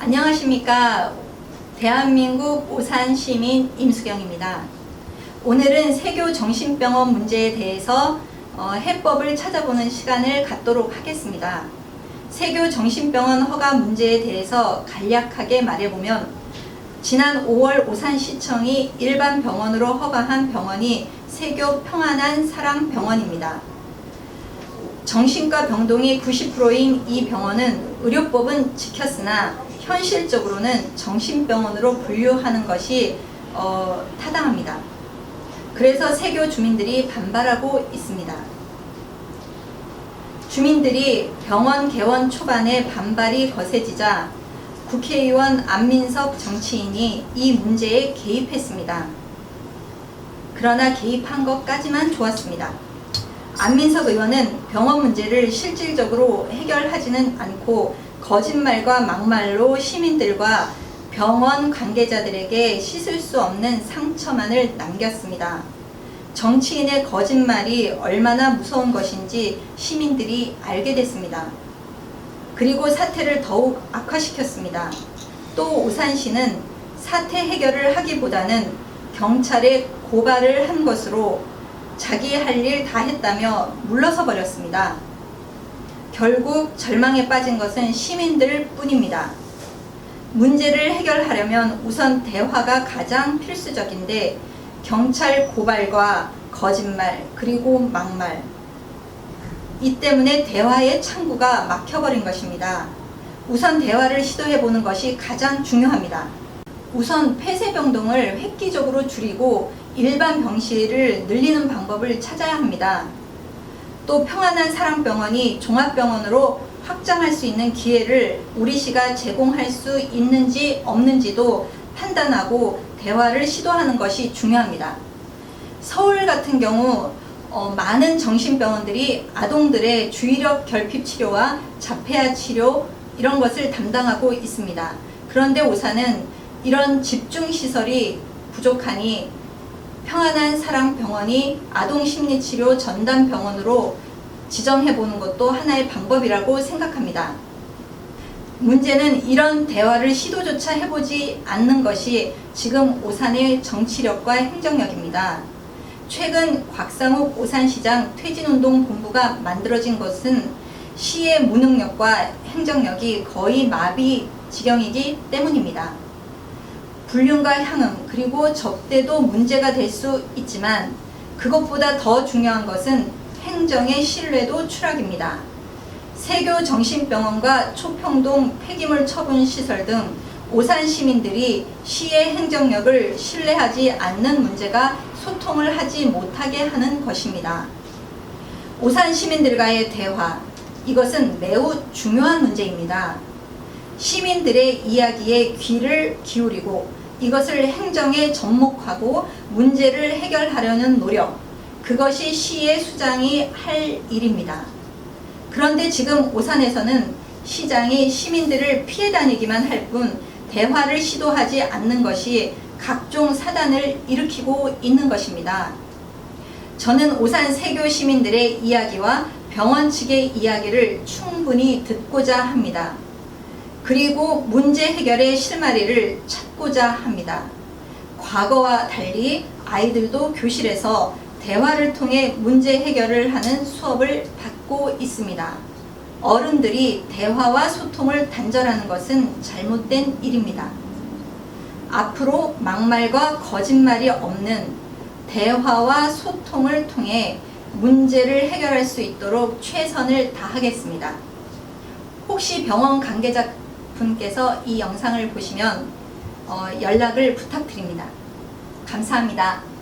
안녕하십니까. 대한민국 오산 시민 임수경입니다. 오늘은 세교 정신병원 문제에 대해서 어, 해법을 찾아보는 시간을 갖도록 하겠습니다. 세교 정신병원 허가 문제에 대해서 간략하게 말해보면 지난 5월 오산시청이 일반 병원으로 허가한 병원이 세교 평안한 사랑병원입니다. 정신과 병동이 90%인 이 병원은 의료법은 지켰으나 현실적으로는 정신병원으로 분류하는 것이 어, 타당합니다. 그래서 세교 주민들이 반발하고 있습니다. 주민들이 병원 개원 초반에 반발이 거세지자 국회의원 안민석 정치인이 이 문제에 개입했습니다. 그러나 개입한 것까지만 좋았습니다. 안민석 의원은 병원 문제를 실질적으로 해결하지는 않고 거짓말과 막말로 시민들과 병원 관계자들에게 씻을 수 없는 상처만을 남겼습니다. 정치인의 거짓말이 얼마나 무서운 것인지 시민들이 알게 됐습니다. 그리고 사태를 더욱 악화시켰습니다. 또 오산시는 사태 해결을 하기보다는 경찰에 고발을 한 것으로 자기 할 일 다 했다며 물러서 버렸습니다. 결국 절망에 빠진 것은 시민들 뿐입니다. 문제를 해결하려면 우선 대화가 가장 필수적인데 경찰 고발과 거짓말 그리고 막말 이 때문에 대화의 창구가 막혀버린 것입니다. 우선 대화를 시도해 보는 것이 가장 중요합니다. 우선 폐쇄병동을 획기적으로 줄이고 일반 병실을 늘리는 방법을 찾아야 합니다. 또 평안한 사랑병원이 종합병원으로 확장할 수 있는 기회를 우리 시가 제공할 수 있는지 없는지도 판단하고 대화를 시도하는 것이 중요합니다. 서울 같은 경우 어, 많은 정신병원들이 아동들의 주의력 결핍 치료와 자폐아 치료 이런 것을 담당하고 있습니다. 그런데 오산은 이런 집중 시설이 부족하니 평안한 사랑 병원이 아동 심리 치료 전담 병원으로 지정해 보는 것도 하나의 방법이라고 생각합니다. 문제는 이런 대화를 시도조차 해보지 않는 것이 지금 오산의 정치력과 행정력입니다. 최근 곽상욱 오산시장 퇴진운동 본부가 만들어진 것은 시의 무능력과 행정력이 거의 마비 지경이기 때문입니다. 불륜과 향응 그리고 접대도 문제가 될 수 있지만 그것보다 더 중요한 것은 행정의 신뢰도 추락입니다. 세교 정신병원과 초평동 폐기물 처분 시설 등 오산 시민들이 시의 행정력을 신뢰하지 않는 문제가 소통을 하지 못하게 하는 것입니다. 오산 시민들과의 대화, 이것은 매우 중요한 문제입니다. 시민들의 이야기에 귀를 기울이고 이것을 행정에 접목하고 문제를 해결하려는 노력, 그것이 시의 수장이 할 일입니다. 그런데 지금 오산에서는 시장이 시민들을 피해 다니기만 할 뿐 대화를 시도하지 않는 것이 각종 사단을 일으키고 있는 것입니다. 저는 오산 세교 시민들의 이야기와 병원 측의 이야기를 충분히 듣고자 합니다. 그리고 문제 해결의 실마리를 찾고자 합니다. 과거와 달리 아이들도 교실에서 대화를 통해 문제 해결을 하는 수업을 받고 있습니다. 어른들이 대화와 소통을 단절하는 것은 잘못된 일입니다. 앞으로 막말과 거짓말이 없는 대화와 소통을 통해 문제를 해결할 수 있도록 최선을 다하겠습니다. 혹시 병원 관계자 분께서 이 영상을 보시면 어, 연락을 부탁드립니다. 감사합니다.